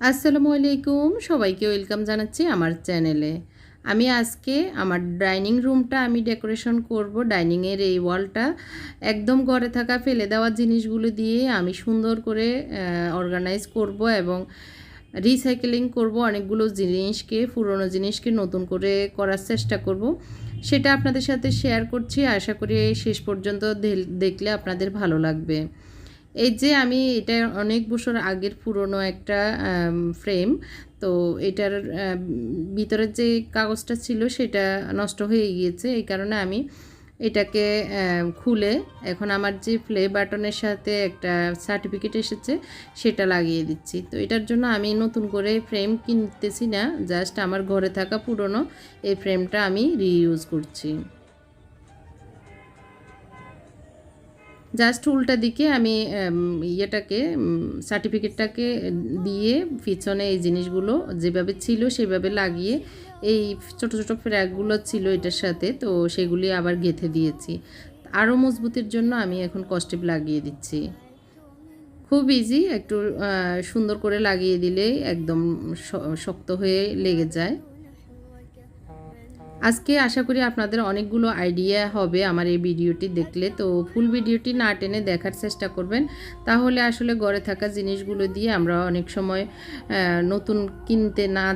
আসসালামু আলাইকুম। সবাইকে ওয়েলকাম জানাচ্ছি আমার চ্যানেলে। আমি আজকে আমার ডাইনিং রুমটা আমি ডেকোরেশন করব। ডাইনিংয়ের এই ওয়ালটা একদম ঘরে থাকা ফেলে দেওয়া জিনিসগুলো দিয়ে আমি সুন্দর করে অর্গানাইজ করব এবং রিসাইকেলিং করব অনেকগুলো জিনিসকে, পুরনো জিনিসকে নতুন করে করার চেষ্টা করব। সেটা আপনাদের সাথে শেয়ার করছি। আশা করি শেষ পর্যন্ত দেখলে আপনাদের ভালো লাগবে। এই যে আমি এটা অনেক বছর আগের পুরনো একটা ফ্রেম তো এটার ভিতরের যে কাগজটা ছিল সেটা নষ্ট হয়ে গিয়েছে। এই কারণে আমি এটাকে খুলে এখন আমার যে প্লে বাটনের সাথে একটা সার্টিফিকেট এসেছে সেটা লাগিয়ে দিচ্ছি। তো এটার জন্য আমি নতুন করে ফ্রেম কিনতেছি না জাস্ট আমার ঘরে থাকা পুরনো এই ফ্রেমটা আমি রিইউজ করছি। জাস্ট উল্টা দিকে আমি ইয়েটাকে সার্টিফিকেটটাকে দিয়ে পিছনে এই জিনিসগুলো যেভাবে ছিল সেভাবে লাগিয়ে এই ছোট ছোট ফ্র্যাকগুলো ছিল এটার সাথে, তো সেগুলি আবার গেঁথে দিয়েছি। আরও মজবুতির জন্য আমি এখন কস্টেপ লাগিয়ে দিচ্ছি। খুব ইজি একটু সুন্দর করে লাগিয়ে দিলেই একদম শক্ত হয়ে লেগে যায়। আজকে আশা করি আপনাদের অনেকগুলো আইডিয়া হবে আমার এই ভিডিওটি দেখলে। তো ফুল ভিডিওটি না টেনে দেখার চেষ্টা করবেন। তাহলে আসলে ঘরে থাকা জিনিসগুলো দিয়ে আমরা অনেক সময় নতুন কিনতে না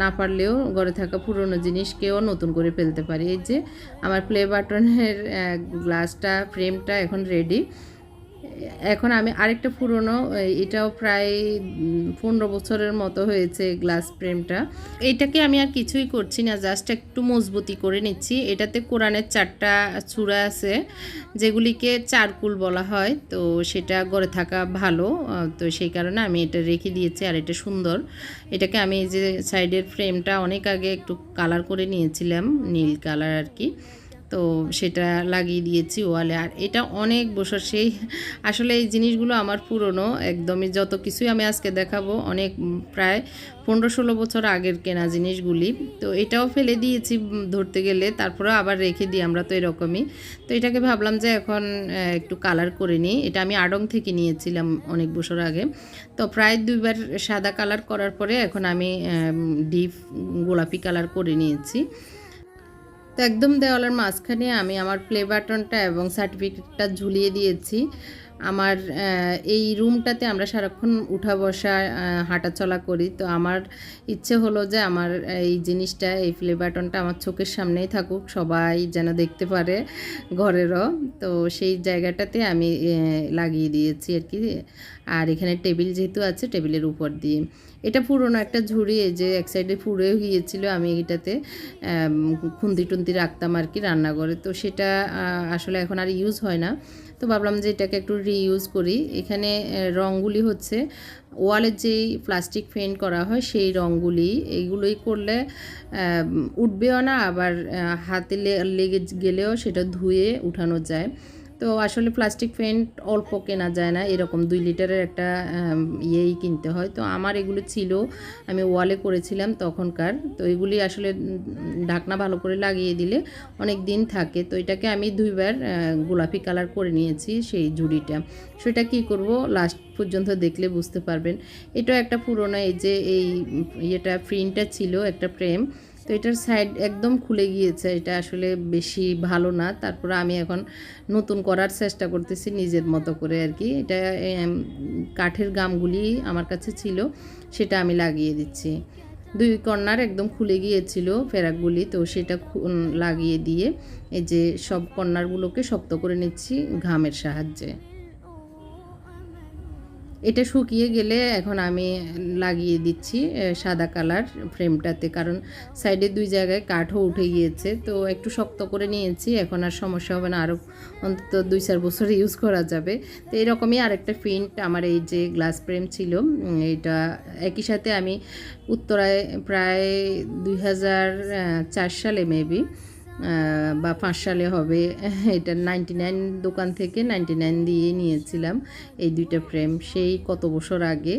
না পারলেও ঘরে থাকা পুরনো জিনিসকেও নতুন করে ফেলতে পারি। এই যে আমার প্লে বাটনের গ্লাসটা ফ্রেমটা এখন রেডি এখন আমি আরেকটা পুরনো, এটাও প্রায় পনেরো বছরের মতো হয়েছে গ্লাস ফ্রেমটা এটাকে আমি আর কিছুই করছি না, জাস্ট একটু মজবুতি করে নিচ্ছি। এটাতে কোরআনের চারটা চূড়া আছে, যেগুলিকে চারকুল বলা হয়, তো সেটা গড়ে থাকা ভালো। তো সেই কারণে আমি এটা রেখে দিয়েছি, আর এটা সুন্দর। এটাকে আমি যে সাইডের ফ্রেমটা অনেক আগে একটু কালার করে নিয়েছিলাম, নীল কালার আর কি। তো সেটা লাগিয়ে দিয়েছি ওয়ালে। আর এটা অনেক বছর, সেই আসলে এই জিনিসগুলো আমার পুরনো একদমই। যত কিছুই আমি আজকে দেখাবো, অনেক প্রায় পনেরো ষোলো বছর আগের কেনা জিনিসগুলি। তো এটাও ফেলে দিয়েছি ধরতে গেলে তারপরেও আবার রেখে দিই আমরা তো এরকমই। তো এটাকে ভাবলাম যে এখন একটু কালার করে নিই। এটা আমি আড়ং থেকে নিয়েছিলাম অনেক বছর আগে। তো প্রায় দুইবার সাদা কালার করার পরে এখন আমি ডিপ গোলাপি কালার করে নিয়েছি। তো একদম দেওয়ালের মাঝখানে আমি আমার প্লে বাটনটা এবং সার্টিফিকেটটা ঝুলিয়ে দিয়েছি। আমার এই রুমটাতে আমরা সারাক্ষণ উঠা বসা হাঁটাচলা করি। তো আমার ইচ্ছে হলো যে আমার এই জিনিসটা, এই প্লে বাটনটা আমার চোখের সামনেই থাকুক, সবাই যেন দেখতে পারে ঘরেরও। তো সেই জায়গাটাতে আমি লাগিয়ে দিয়েছি আর কি। আর এখানে টেবিল যেহেতু আছে, টেবিলের উপর দিয়ে। এটা পুরনো একটা ঝুড়ি, এই যে এক সাইডে পুড়েও গিয়েছিল আমি এটাতে খুন্তি টুন্তি রাখতাম আর কি রান্নাঘরে। তো সেটা আসলে এখন আর ইউজ হয় না। তো ভাবলাম যে এটাকে একটু রিইউজ করি। এখানে রঙগুলি হচ্ছে ওয়ালের যেই প্লাস্টিক পেন্ট করা হয় সেই রঙগুলি এইগুলোই করলে উঠবেও না, আবার হাতে লেগে গেলেও সেটা ধুয়ে উঠানো যায়। তো আসলে প্লাস্টিক পেন্ট অল্প কেনা যায় না, এরকম দুই লিটারের একটা ইয়েই কিনতে হয়। তো আমার এগুলো ছিল, আমি ওয়ালে করেছিলাম তখনকার। তো এগুলি আসলে ঢাকনা ভালো করে লাগিয়ে দিলে অনেক দিন থাকে। তো এটাকে আমি দুইবার গোলাপি কালার করে নিয়েছি সেই ঝুড়িটা। সেটা কি করব লাস্ট পর্যন্ত দেখলে বুঝতে পারবেন। এটা একটা পুরোনো এই যে এই ইয়েটা প্রিন্টটা ছিল একটা ফ্রেম তো এটার সাইড একদম খুলে গিয়েছে। এটা আসলে বেশি ভালো না। তারপরে আমি এখন নতুন করার চেষ্টা করতেছি নিজের মতো করে আর কি এটা কাঠের গামগুলি আমার কাছে ছিল, সেটা আমি লাগিয়ে দিচ্ছি। দুই কর্নার একদম খুলে গিয়েছিল ফেরাকগুলি, তো সেটা লাগিয়ে দিয়ে এই যে সব কর্নারগুলোকে শক্ত করে নিচ্ছি ঘামের সাহায্যে। এটা শুকিয়ে গেলে এখন আমি লাগিয়ে দিচ্ছি সাদা কালার ফ্রেমটাতে। কারণ সাইডে দুই জায়গায় কাঠও উঠে গিয়েছে, তো একটু শক্ত করে নিয়েছি। এখন আর সমস্যা হবে না, আরও অন্তত দুই চার বছর ইউজ করা যাবে। তো এরকমই আরেকটা প্রিন্ট আমার এই যে গ্লাস ফ্রেম ছিল এটা একই সাথে আমি উত্তরায় প্রায় দুই হাজার চার সালে মেবি বা পাঁচ সালে হবে। এটা নাইনটি নাইন দোকান থেকে নাইনটি নাইন দিয়ে নিয়েছিলাম এই দুইটা ফ্রেম সেই কত বছর আগে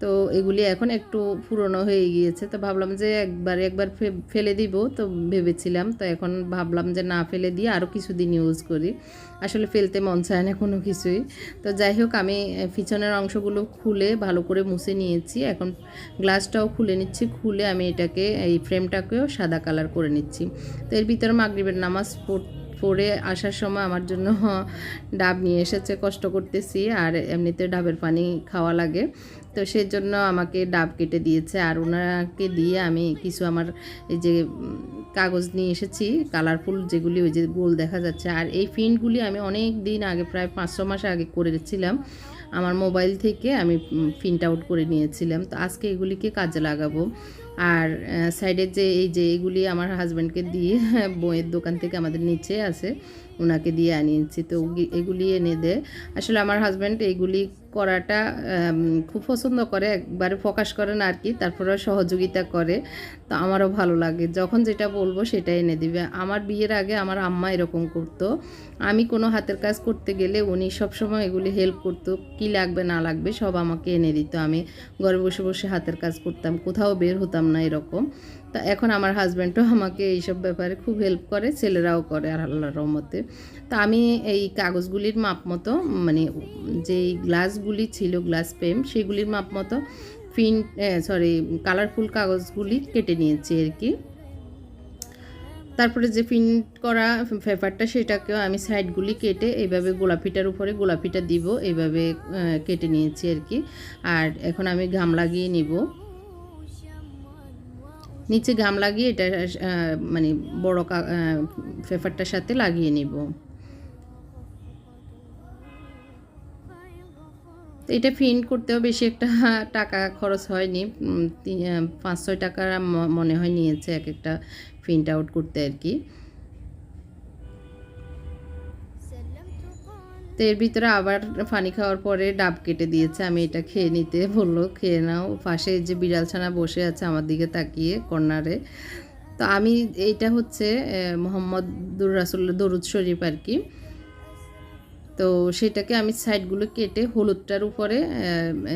তো এগুলি এখন একটু পুরনো হয়ে গিয়েছে। তো ভাবলাম যে একবার একবার ফেলে দিব, তো ভেবেছিলাম, তো এখন ভাবলাম যে না ফেলে দিয়ে আরও কিছু কিছুদিন ইউজ করি। আসলে ফেলতে মন চায় না কোনো কিছুই। তো যাই হোক, আমি পিছনের অংশগুলো খুলে ভালো করে মুছে নিয়েছি। এখন গ্লাসটাও খুলে নিচ্ছি। খুলে আমি এটাকে, এই ফ্রেমটাকেও সাদা কালার করে নিচ্ছি। তো এর ভিতরে মাগরিবের নামাজ পড়- পড়ে আসার সময় আমার জন্য ডাব নিয়ে এসেছে, কষ্ট করতেছি আর এমনিতে ডাবের পানি খাওয়া লাগে। তো সেই জন্য আমাকে ডাব কেটে দিয়েছে আর ওনাকে দিয়ে আমি কিছু আমার এই যে কাগজ নিয়ে এসেছি, কালারফুল যেগুলি ওই যে গোল দেখা যাচ্ছে। আর এই প্রিন্টগুলি আমি অনেক দিন আগে, প্রায় পাঁচশো মাস আগে করেছিলাম। আমার মোবাইল থেকে আমি প্রিন্ট আউট করে নিয়েছিলাম। তো আজকে এগুলিকে কাজে লাগাবো। আর সাইডের যে এই যে এইগুলি আমার হাজব্যান্ডকে দিয়ে বইয়ের দোকান থেকে আমাদের নিচে আছে ওনাকে দিয়ে আনিয়েছি। তো এগুলি এনে দেয় আসলে আমার হাজব্যান্ড এইগুলি করাটা খুব পছন্দ করে, একবারে প্রকাশ করেন আর কি তারপরে সহযোগিতা করে, তো আমারও ভালো লাগে। যখন যেটা বলব সেটা এনে দিবে। আমার বিয়ের আগে আমার আম্মা এরকম করতো। আমি কোনো হাতের কাজ করতে গেলে উনি সবসময় এগুলি হেল্প করতো, কি লাগবে না লাগবে সব আমাকে এনে দিত। আমি ঘরে বসে বসে হাতের কাজ করতাম, কোথাও বের হতাম না এরকম। তা এখন আমার হাজব্যান্ডও আমাকে এইসব ব্যাপারে খুব হেল্প করে, ছেলেরাও করে আর আল্লাহর রহমতে। তা আমি এই কাগজগুলির মাপ মতো মানে যেই গ্লাসগুলি ছিল গ্লাস পেম সেগুলির মাপ মতো ফিন সরি কালারফুল কাগজগুলি কেটে নিয়েছি আর কি। তারপরে যে প্রিন্ট করা পেপারটা, সেটাকেও আমি সাইডগুলি কেটে এইভাবে গোলাপিটার উপরে গোলাপিটা দিব, এইভাবে কেটে নিয়েছি আর কি। আর এখন আমি ঘাম লাগিয়ে নিব। নিচে ঘাম লাগিয়ে এটা মানে বড় পেপারটার সাথে লাগিয়ে নিব। তো এটা প্রিন্ট করতেও বেশি একটা টাকা খরচ হয়নি। পাঁচ ছয় টাকা মনে হয় নিয়েছে এক একটা প্রিন্ট আউট করতে আর কি। তো এর ভিতরে আবার পানি খাওয়ার পরে ডাব কেটে দিয়েছে। আমি এটা খেয়ে নিতে বলল, খেয়ে নাও। পাশে যে বিড়াল ছানা বসে আছে আমার দিকে তাকিয়ে কর্নারে। তো আমি, এইটা হচ্ছে মোহাম্মদুর রাসুল্লাহ দরুদ শরীফ আর কি। তো সেটাকে আমি সাইডগুলো কেটে হলুদটার উপরে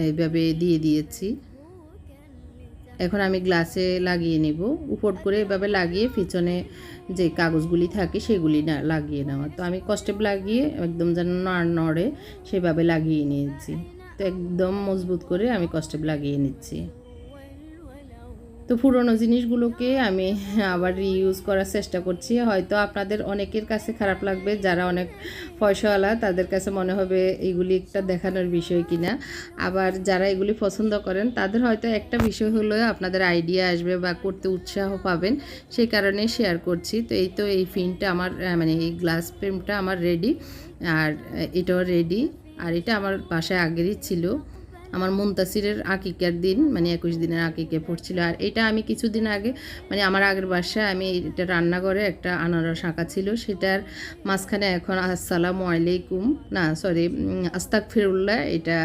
এইভাবে দিয়ে দিয়েছি। এখন আমি গ্লাসে লাগিয়ে নেব। উপর করে এভাবে লাগিয়ে পিছনে যে কাগজগুলি থাকে সেগুলি না, লাগিয়ে নেওয়া। তো আমি কষ্টেপ লাগিয়ে একদম যেন নড় নড়ে সেভাবে লাগিয়ে নিয়েছি। তো একদম মজবুত করে আমি কষ্টেপ লাগিয়ে নিচ্ছি। তো পুরোনো জিনিসগুলোকে আমি আবার রিইউজ করার চেষ্টা করছি। হয়তো আপনাদের অনেকের কাছে খারাপ লাগবে, যারা অনেক পয়সাওয়ালা, তাদের কাছে মনে হবে এইগুলি একটা দেখানোর বিষয় কিনা। আবার যারা এগুলি পছন্দ করেন, তাদের হয়তো একটা বিষয় হলো আপনাদের আইডিয়া আসবে বা করতে উৎসাহ পাবেন, সেই কারণে শেয়ার করছি। তো এই তো এই ফিনটা আমার মানে এই গ্লাস ফ্রেমটা আমার রেডি আর এটাও রেডি আর এটা আমার বাসায় আগেরই ছিল। আমার মুন্তাসিরের আকিকার দিন মানে একুশ দিনের আকিকে পড়ছিল। আর এটা আমি কিছুদিন আগে মানে আমার আগের বাসায় আমি এটা রান্নাঘরে একটা আনারস আঁকা ছিল, সেটার মাঝখানে এখন আসসালামু আলাইকুম, না সরি আস্তাক ফিরুল্লাহ এটা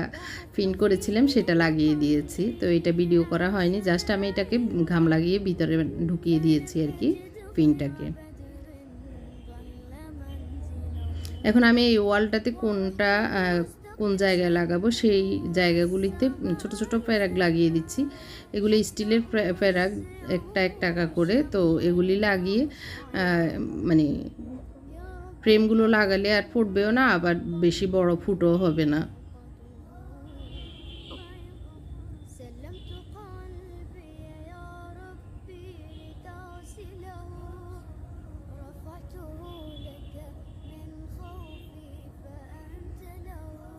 পিন করেছিলাম, সেটা লাগিয়ে দিয়েছি। তো এটা ভিডিও করা হয়নি জাস্ট আমি এটাকে ঘাম লাগিয়ে ভিতরে ঢুকিয়ে দিয়েছি আর কি পিনটাকে এখন আমি এই ওয়ালটাতে কোনটা কোন জায়গায় লাগাবো, সেই জায়গাগুলিতে ছোট ছোট প্যারাক লাগিয়ে দিচ্ছি। এগুলি স্টিলের প্যারাগ একটা, এক টাকা করে। তো এগুলি লাগিয়ে মানে ফ্রেমগুলো লাগালে আর ফুটবেও না, আবার বেশি বড় ফুটও হবে না।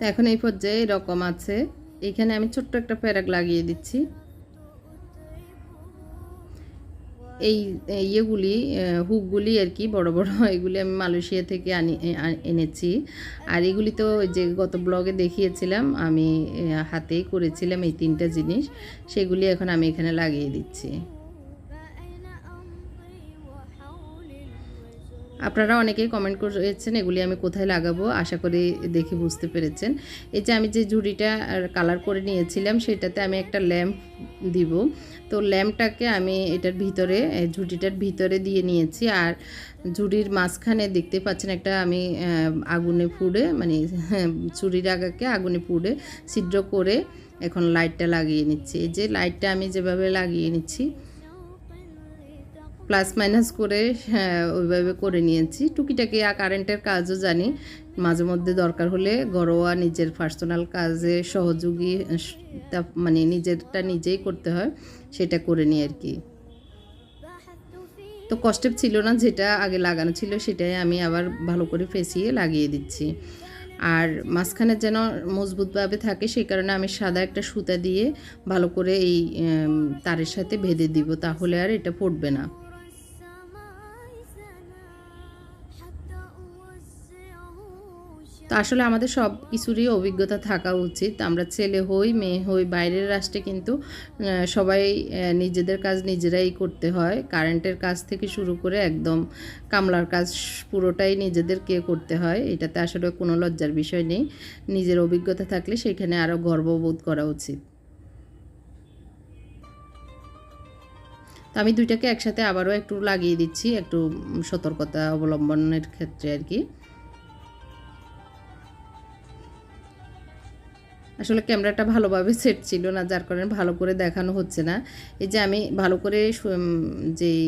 তো এখন এই পর্যায়ে এরকম আছে। এখানে আমি ছোট্ট একটা প্যারাক লাগিয়ে দিচ্ছি। এই ইয়েগুলি হুকগুলি আর কি, বড় বড়, এগুলি আমি মালয়েশিয়া থেকে আনি এনেছি। আর এগুলি তো যে গত ব্লগে দেখিয়েছিলাম, আমি হাতেই করেছিলাম এই তিনটা জিনিস। সেগুলি এখন আমি এখানে লাগিয়ে দিচ্ছি। আপনারা অনেকেই কমেন্ট করেছেন, এগুলি আমি কোথায় লাগাবো? আশা করি দেখে বুঝতে পেরেছেন। এই যে আমি যে ঝুড়িটা কালার করে নিয়েছিলাম, সেটাতে আমি একটা ল্যাম্প দিব। তো ল্যাম্পটাকে আমি এটার ভিতরে ঝুড়িটার ভিতরে দিয়ে নিয়েছি। আর ঝুড়ির মাঝখানে দেখতে পাচ্ছেন একটা আমি আগুনে পুড়ে মানে চুরির আগাকে আগুনে পুড়ে ছিদ্র করে এখন লাইটটা লাগিয়ে নিচ্ছি। এই যে লাইটটা আমি যেভাবে লাগিয়ে নিচ্ছি প্লাস মাইনাস করে হ্যাঁ, ওইভাবে করে নিয়েছি। টুকিটাকি আর কারেন্টের কাজও জানি। মাঝে মধ্যে দরকার হলে ঘরোয়া নিজের পার্সোনাল কাজে সহযোগী মানে নিজেরটা নিজেই করতে হয়, সেটা করে নিই আর কি। তো কষ্টেপ ছিল না, যেটা আগে লাগানো ছিল সেটাই আমি আবার ভালো করে ফেসিয়ে লাগিয়ে দিচ্ছি। আর মাঝখানে যেন মজবুতভাবে থাকে, সেই কারণে আমি সাদা একটা সুতা দিয়ে ভালো করে এই তারের সাথে বেঁধে দিব, তাহলে আর এটা পড়বে না। তো আসলে আমাদের সব কিছুরই অভিজ্ঞতা থাকা উচিত। আমরা ছেলে হই, মেয়ে হই, বাইরের রাষ্ট্রে কিন্তু সবাই নিজেদের কাজ নিজেরাই করতে হয়। কারেন্টের কাজ থেকে শুরু করে একদম কামলার কাজ পুরোটাই নিজেদেরকে করতে হয়, এটাতে আসলে কোনো লজ্জার বিষয় নেই। নিজের অভিজ্ঞতা থাকলে সেখানে আরও গর্ববোধ করা উচিত। তো আমি দুইটাকে একসাথে আবারও একটু লাগিয়ে দিচ্ছি, একটু সতর্কতা অবলম্বনের ক্ষেত্রে আর কি। আসলে ক্যামেরাটা ভালোভাবে সেট ছিল না, যার কারণে ভালো করে দেখানো হচ্ছে না। এই যে আমি ভালো করে যেই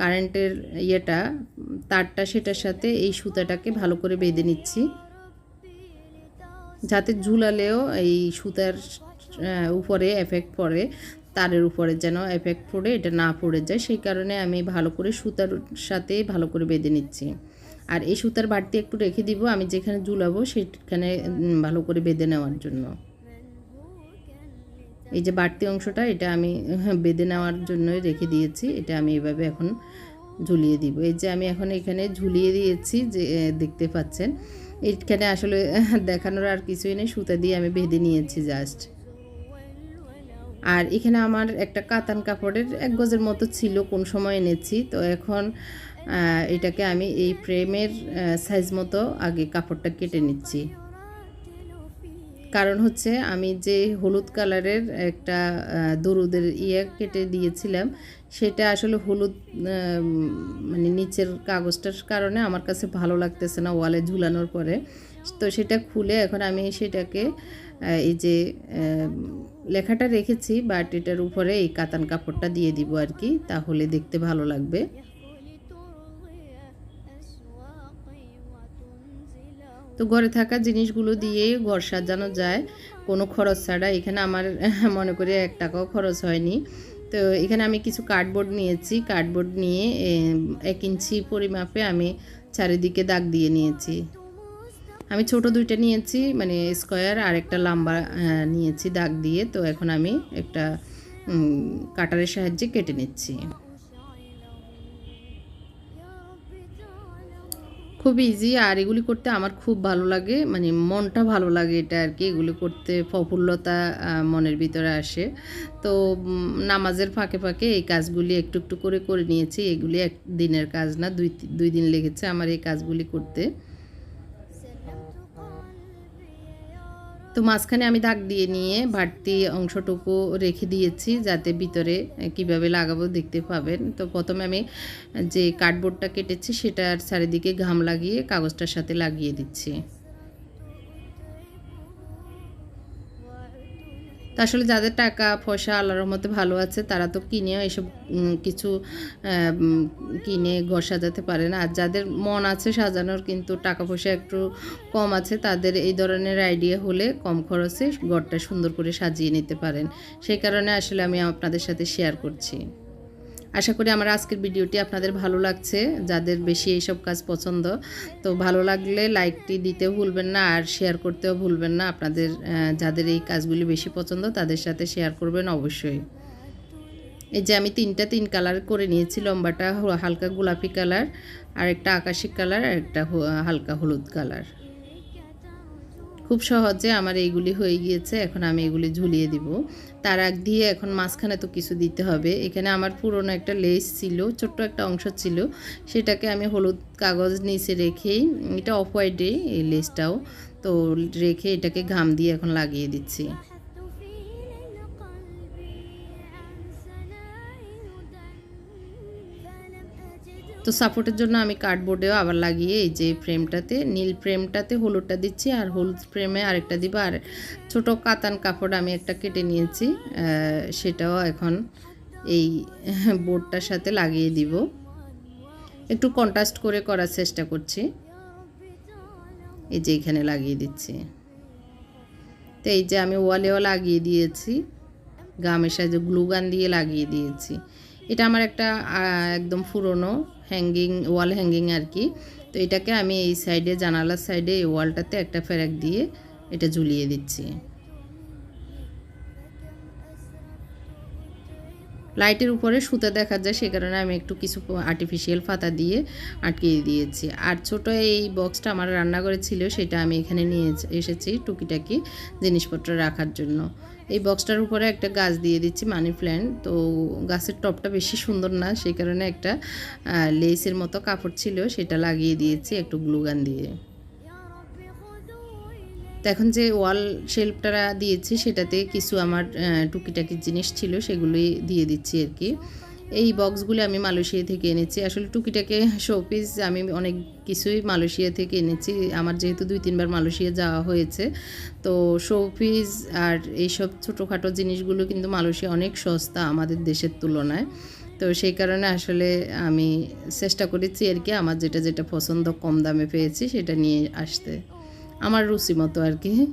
কারেন্টের ইয়েটা, তারটা সেটার সাথে এই সুতাটাকে ভালো করে বেঁধে নিচ্ছি। যাতে ঝুলালেও এই সুতার উপরে এফেক্ট পড়ে, তারের উপরে যেন এফেক্ট পড়ে, এটা না পড়ে যায়, সেই কারণে আমি ভালো করে সুতার সাথে ভালো করে বেঁধে নিচ্ছি। আর এই সুতার বাড়তি একটু রেখে দিব, আমি যেখানে ঝুলাবো সেখানে ভালো করে বেঁধে নেওয়ার জন্য। এই যে বাড়তি অংশটা এটা আমি হ্যাঁ, বেঁধে নেওয়ার জন্যই রেখে দিয়েছি। এটা আমি এভাবে এখন ঝুলিয়ে দিব। এই যে আমি এখন এখানে ঝুলিয়ে দিয়েছি যে দেখতে পাচ্ছেন। এখানে আসলে দেখানোর আর কিছুই নেই। সুতা দিয়ে আমি বেঁধে নিয়েছি জাস্ট। আর এখানে আমার একটা কাতান কাপড়ের এক গজের মতো ছিল কোন সময় এনেছি। তো এখন এটাকে আমি এই ফ্রেমের সাইজ মতো আগে কাপড়টা কেটে নিচ্ছি। কারণ হচ্ছে আমি যে হলুদ কালারের একটা দরুদের ইয়ে কেটে দিয়েছিলাম, সেটা আসলে হলুদ মানে নিচের কাগজটার কারণে আমার কাছে ভালো লাগতেছে না ওয়ালে ঝুলানোর পরে। তো সেটা খুলে এখন আমি সেটাকে এই যে লেখাটা রেখেছি, বাট এটার উপরে এই কাতান কাপড়টা দিয়ে দিব আর কি, তাহলে দেখতে ভালো লাগবে। তো ঘরে থাকা জিনিসগুলো দিয়ে ঘর সাজানো যায়। কোনো খরচ ছাড়া। এখানে আমার মনে করি এক টাকাও খরচ হয়নি। তো এখানে আমি কিছু কার্ডবোর্ড নিয়েছি। কার্ডবোর্ড নিয়ে এক ইঞ্চি পরিমাপে আমি চারিদিকে দাগ দিয়ে নিয়েছি। আমি ছোট দুইটা নিয়েছি মানে স্কোয়ার আর একটা লম্বা নিয়েছি দাগ দিয়ে। তো এখন আমি একটা কাটারের সাহায্যে কেটে নিচ্ছি। খুব ইজি আর এগুলি করতে আমার খুব ভালো লাগে। মানে মনটা ভালো লাগে এটা আর কি, এগুলি করতে প্রফুল্লতা মনের ভিতরে আসে। তো নামাজের ফাঁকে ফাঁকে এই কাজগুলি একটু একটু করে করে নিয়েছি। এগুলি এক দিনের কাজ না, দুই দুই দিন লেগেছে আমার এই কাজগুলি করতে। তো মাঝখানে আমি দাগ দিয়ে নিয়ে বাড়তি অংশটুকু রেখে দিয়েছি যাতে ভিতরে কীভাবে লাগাবো দেখতে পাবেন। তো প্রথমে আমি যে কার্ডবোর্ডটা কেটেছি সেটার চারিদিকে ঘাম লাগিয়ে কাগজটার সাথে লাগিয়ে দিচ্ছি। তো আসলে যাদের টাকা, পয়সা আল্লাহর মতো ভালো আছে, তারা তো কিনেও এসব কিছু কিনে ঘর সাজাতে পারে না। আর যাদের মন আছে সাজানোর কিন্তু টাকা পয়সা একটু কম আছে, তাদের এই ধরনের আইডিয়া হলে কম খরচে ঘরটা সুন্দর করে সাজিয়ে নিতে পারেন। সেই কারণে আসলে আমি আপনাদের সাথে শেয়ার করছি। আশা করি আমার আজকের ভিডিওটি আপনাদের ভালো লাগছে, যাদের বেশি এইসব কাজ পছন্দ। তো ভালো লাগলে লাইকটি দিতেও ভুলবেন না, আর শেয়ার করতেও ভুলবেন না। আপনাদের যাদের এই কাজগুলি বেশি পছন্দ, তাদের সাথে শেয়ার করবেন অবশ্যই। এই যে আমি তিনটা তিন কালার করে নিয়েছি, লম্বাটা হালকা গোলাপি কালার আর একটা আকাশি কালার আর একটা হালকা হলুদ কালার। খুব সহজে আমার এইগুলি হয়ে গিয়েছে, এখন আমি এগুলি ঝুলিয়ে দিব। তার আগ দিয়ে এখন মাঝখানে তো কিছু দিতে হবে। এখানে আমার পুরনো একটা লেস ছিল, ছোট্ট একটা অংশ ছিল। সেটাকে আমি হলুদ কাগজ নিচে রেখেই, এটা অফ হোয়াইটে এই লেসটাও, তো রেখে এটাকে ঘাম দিয়ে এখন লাগিয়ে দিচ্ছি। তো সাপোর্টের জন্য আমি কার্ডবোর্ডেও আবার লাগিয়ে এই যে ফ্রেমটাতে নীল ফ্রেমটাতে হলুদটা দিচ্ছি আর হলুদ ফ্রেমে আরেকটা দিব আর ছোট কাতান কাপড় আমি একটা কেটে নিয়েছি সেটাও এখন এই বোর্ডটার সাথে লাগিয়ে দিব। একটু কন্ট্রাস্ট করে করার চেষ্টা করছি। এই যে এখানে লাগিয়ে দিচ্ছি। তো এই যে আমি ওয়ালেও লাগিয়ে দিয়েছি, গামের সাহায্যে গ্লুগান দিয়ে লাগিয়ে দিয়েছি। এটা আমার একটা একদম পুরনো হ্যাঙ্গিং ওয়াল হ্যাঙ্গিং আর কি। তো এটাকে আমি এই সাইডে জানালার সাইডে এই ওয়ালটাতে একটা ফেরাক দিয়ে এটা ঝুলিয়ে দিচ্ছি। লাইটের উপরে সুতা দেখা যায়, সে কারণে আমি একটু কিছু আর্টিফিশিয়াল পাতা দিয়ে আটকিয়ে দিয়েছি। আর ছোট এই বক্সটা আমার রান্নাঘরে ছিল, সেটা আমি এখানে নিয়ে এসেছি টুকিটাকি জিনিসপত্র রাখার জন্য। এই বক্সটার উপরে একটা গাছ দিয়ে দিচ্ছি মানি প্ল্যান্ট তো গাছের টপটা বেশি সুন্দর না সেই কারণে একটা লেসের মতো কাপড় ছিল, সেটা লাগিয়ে দিয়েছি একটু গ্লুগান দিয়ে। তো এখন যে ওয়াল শেল্ফটা দিয়েছি, সেটাতে কিছু আমার টুকিটাকি জিনিস ছিল, সেগুলোই দিয়ে দিচ্ছি আর কি। এই বক্সগুলো আমি মালয়েশিয়া থেকে এনেছি। আসলে টুকিটাকে শোপিস আমি অনেক কিছুই মালয়েশিয়া থেকে এনেছি। আমার যেহেতু দুই তিনবার মালয়েশিয়া যাওয়া হয়েছে, তো শোপিস আর এইসব ছোটোখাটো জিনিসগুলো কিন্তু মালয়েশিয়া অনেক সস্তা আমাদের দেশের তুলনায়। তো সেই কারণে আসলে আমি চেষ্টা করেছি আর কি, আমার যেটা যেটা পছন্দ কম দামে পেয়েছি, সেটা নিয়ে আসতে। আমার রুচি মতো আর কি হ্যাঁ।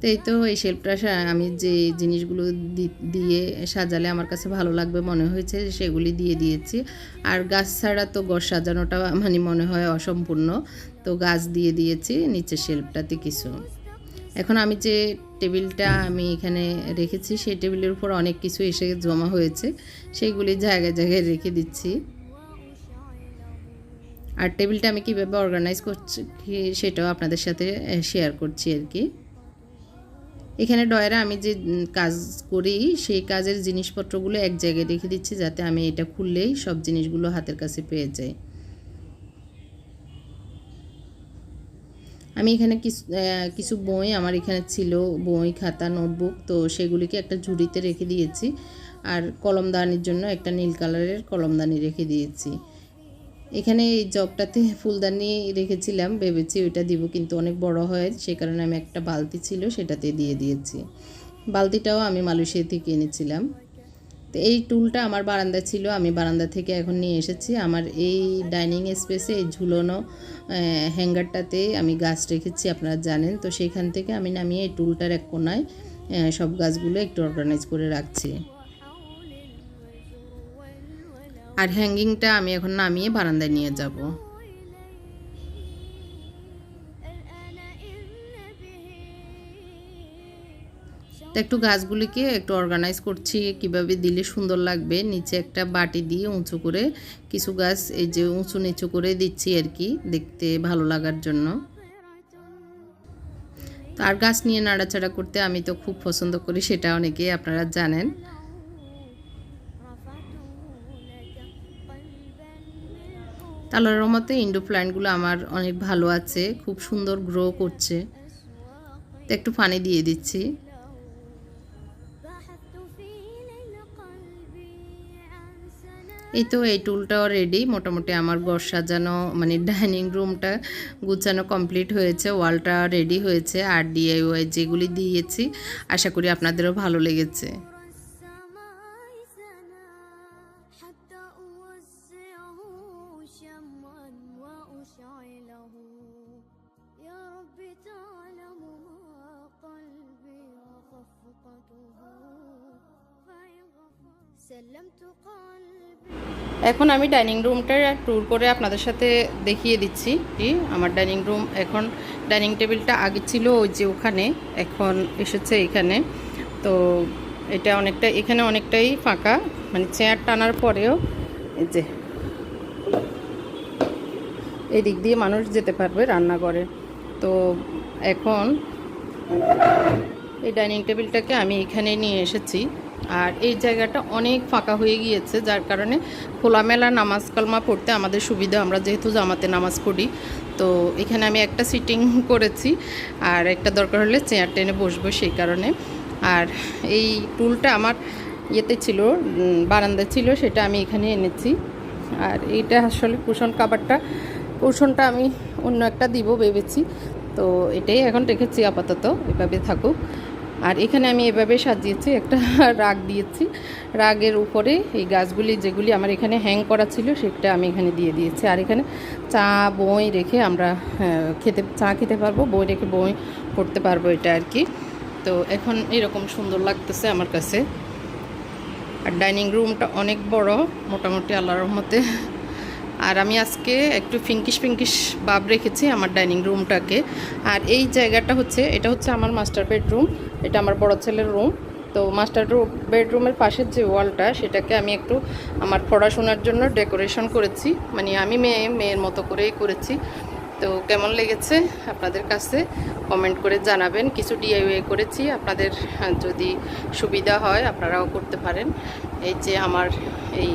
তো এই তো এই শেল্পটা আমি যে জিনিসগুলো দিয়ে সাজালে আমার কাছে ভালো লাগবে মনে হয়েছে, সেগুলি দিয়ে দিয়েছি। আর গাছ ছাড়া তো ঘর সাজানোটা মানে মনে হয় অসম্পূর্ণ। তো গাছ দিয়ে দিয়েছি নিচে শেল্পটাতে কিছু। এখন আমি যে টেবিলটা আমি এখানে রেখেছি, সেই টেবিলের উপর অনেক কিছু এসে জমা হয়েছে। সেইগুলি জায়গায় জায়গায় রেখে দিচ্ছি। আর টেবিলটা আমি কীভাবে অর্গানাইজ করছি সেটাও আপনাদের সাথে শেয়ার করছি আর কি। এখানে ডয়ারে আমি যে কাজ করি, সেই কাজের জিনিসপত্রগুলো এক জায়গায় রেখে দিচ্ছি যাতে আমি এটা খুললেই সব জিনিসগুলো হাতের কাছে পেয়ে যাই। আমি এখানে কিছু কিছু বই আমার এখানে ছিল, বই, খাতা, নোটবুক, তো সেগুলিকে একটা ঝুড়িতে রেখে দিয়েছি। আর কলমদানির জন্য একটা নীল কালারের কলমদানি রেখে দিয়েছি। এখানে এই জগটাতে ফুলদানি রেখেছিলাম, ভেবেছি ওইটা দিব, কিন্তু অনেক বড় হয়, সে কারণে আমি একটা বালতি ছিল, সেটাতে দিয়ে দিয়েছি। বালতিটাও আমি মালয়েশিয়া থেকে এনেছিলাম। তো এই টুলটা আমার বারান্দা ছিল, আমি বারান্দা থেকে এখন নিয়ে এসেছি। আমার এই ডাইনিং স্পেসে এই ঝুলোনো হ্যাঙ্গারটাতে আমি গাছ রেখেছি, আপনারা জানেন। তো সেখান থেকে আমি নামিয়ে এই টুলটার এক কোনায় সব গাছগুলো একটু অর্গানাইজ করে রাখছি। আর হ্যাঙ্গিংটা আমি এখন নামিয়ে বারান্দায় নিয়ে যাব। একটু গাছগুলিকে একটু অর্গানাইজ করছি, কীভাবে দিলে সুন্দর লাগবে। নিচে একটা বাটি দিয়ে উঁচু করে কিছু গাছ, এই যে উঁচু নিচু করে দিচ্ছি আর কি, দেখতে ভালো লাগার জন্য। তো আর গাছ নিয়ে নাড়াচাড়া করতে আমি তো খুব পছন্দ করি, সেটা অনেকেই আপনারা জানেন। তালার মতে ইন্ডো প্ল্যান্টগুলো আমার অনেক ভালো আছে, খুব সুন্দর গ্রো করছে। একটু পানি দিয়ে দিচ্ছি। এই তো এই টুলটাও রেডি মোটামুটি আমার ঘর সাজানো মানে ডাইনিং রুমটা গুছানো কমপ্লিট হয়েছে ওয়ালটা রেডি হয়েছে আর ডিআইওয়াই যেগুলি দিয়েছি আশা করি আপনাদেরও ভালো লেগেছে السماء سنا حتى أوزعه شمعا وأشعله يا رب تعلم ما قلبي وخفقته এখন আমি ডাইনিং রুমটা ট্যুর করে আপনাদের সাথে দেখিয়ে দিচ্ছি। আমার ডাইনিং রুম এখন ডাইনিং টেবিলটা আগে ছিল ওই যে ওখানে, এখন এসেছে এখানে। তো এটা অনেকটা, এখানে অনেকটাই ফাঁকা মানে চেয়ার টানার পরেও এই যে এই দিক দিয়ে মানুষ যেতে পারবে রান্নাঘরে। তো এখন এই ডাইনিং টেবিলটাকে আমি এখানে নিয়ে এসেছি। আর এই জায়গাটা অনেক ফাঁকা হয়ে গিয়েছে যার কারণে খোলামেলা নামাজ কালমা পড়তে আমাদের সুবিধা। আমরা যেহেতু জামাতে নামাজ পড়ি তো এখানে আমি একটা সিটিং করেছি আর একটা দরকার হলে চেয়ার টেনে বসবো সেই কারণে। আর এই টুলটা আমার ইয়েতে ছিল উম, বারান্দায় ছিল সেটা আমি এখানে এনেছি। আর এইটা আসলে কুশন কাবারটা কুশনটা আমি অন্য একটা দিব ভেবেছি। তো এটাই এখন রেখেছি আপাতত এভাবে থাকুক। আর এখানে আমি এভাবে সাজিয়েছি একটা রাগ দিয়েছি। রাগের উপরে এই গাছগুলি যেগুলি আমার এখানে হ্যাং করা ছিল সেটা আমি এখানে দিয়ে দিয়েছি। আর এখানে চা বই রেখে আমরা হ্যাঁ, খেতে চা খেতে পারব বই রেখে বই পড়তে পারব এটা আর কি। তো এখন এরকম সুন্দর লাগতেছে আমার কাছে। আর ডাইনিং রুমটা অনেক বড় মোটামুটি আল্লাহর রহমতে। আর আমি আজকে একটু ফিঙ্কিশ ফিঙ্কিশ ভাব রেখেছি আমার ডাইনিং রুমটাকে। আর এই জায়গাটা হচ্ছে, এটা হচ্ছে আমার মাস্টার বেডরুম, এটা আমার বড় ছেলের রুম। তো মাস্টার বেডরুমের পাশের যে ওয়ালটা, সেটাকে আমি একটু আমার পড়াশোনার জন্য ডেকোরেশন করেছি। মানে আমি মেয়ে, মেয়ের মতো করেই করেছি। তো কেমন লেগেছে আপনাদের কাছে? কমেন্ট করে জানাবেন। কিছু ডিআইওয়ে করেছি, আপনাদের যদি সুবিধা হয়, আপনারাও করতে পারেন। এই যে আমার এই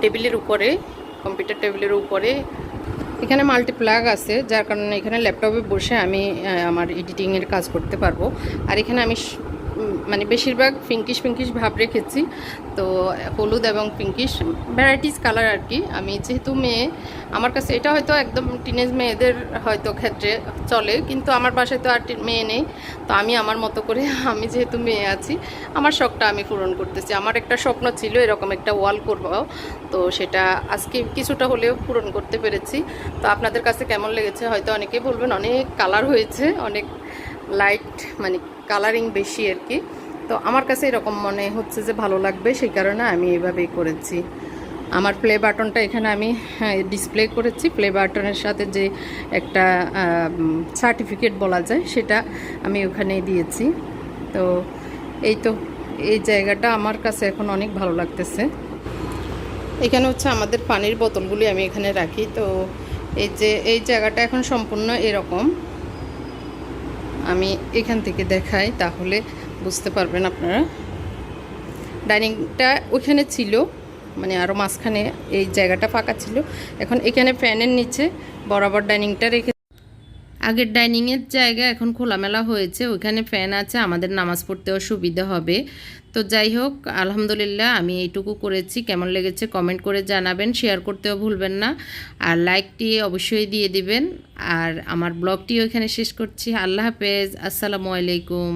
টেবিলের উপরে কম্পিউটার টেবিলের উপরে। এখানে মাল্টিপ্লাগ আছে, যার কারণে এখানে ল্যাপটপে বসে আমি আমার এডিটিংয়ের কাজ করতে পারব। আর এখানে আমি মানে বেশিরভাগ পিঙ্কিশ পিঙ্কিশ ভাব রেখেছি। তো, হলুদ এবং পিঙ্কিশ ভ্যারাইটিস কালার আর কি। আমি যেহেতু মেয়ে, আমার কাছে এটা হয়তো একদম টিনেজ মেয়েদের হয়তো ক্ষেত্রে চলে, কিন্তু আমার বাসায় তো আর মেয়ে নেই। তো আমি আমার মতো করে, আমি যেহেতু মেয়ে আছি, আমার শখটা আমি পূরণ করতেছি। আমার একটা স্বপ্ন ছিল এরকম একটা ওয়াল করব। তো সেটা আজকে কিছুটা হলেও পূরণ করতে পেরেছি। তো আপনাদের কাছে কেমন লেগেছে? হয়তো অনেকেই বলবেন, অনেক কালার হয়েছে, অনেক লাইট মানে কালারিং বেশি আর কি। তো আমার কাছে এরকম মনে হচ্ছে যে ভালো লাগবে, সেই কারণে আমি এভাবেই করেছি। আমার প্লে বাটনটা এখানে আমি ডিসপ্লে করেছি। প্লে বাটনের সাথে যে একটা সার্টিফিকেট বলা যায়, সেটা আমি ওখানে দিয়েছি। তো এই তো, এই জায়গাটা আমার কাছে এখন অনেক ভালো লাগতেছে। এখানে হচ্ছে আমাদের পানির বোতলগুলি আমি এখানে রাখি। তো এই যে, এই জায়গাটা এখন সম্পূর্ণ এরকম। আমি এখান থেকে দেখাই, তাহলে বুঝতে পারবেন আপনারা। ডাইনিংটা ওইখানে ছিল মানে আরও মাঝখানে এই জায়গাটা ফাঁকা ছিল। এখন এখানে ফ্যানের নিচে বরাবর ডাইনিংটা রেখে আগের ডাইনিংয়ের জায়গা এখন খোলামেলা হয়েছে, ওইখানে ফ্যান আছে, আমাদের নামাজ পড়তেও সুবিধা হবে। তো যাই হোক, আলহামদুলিল্লাহ আমি এইটুকু করেছি। কেমন লেগেছে কমেন্ট করে জানাবেন শেয়ার করতেও ভুলবেন না। আর লাইকটি অবশ্যই দিয়ে দিবেন। আর আমার ব্লগটিও এখানে শেষ করছি। আল্লাহ হাফেজ, আসসালামু আলাইকুম।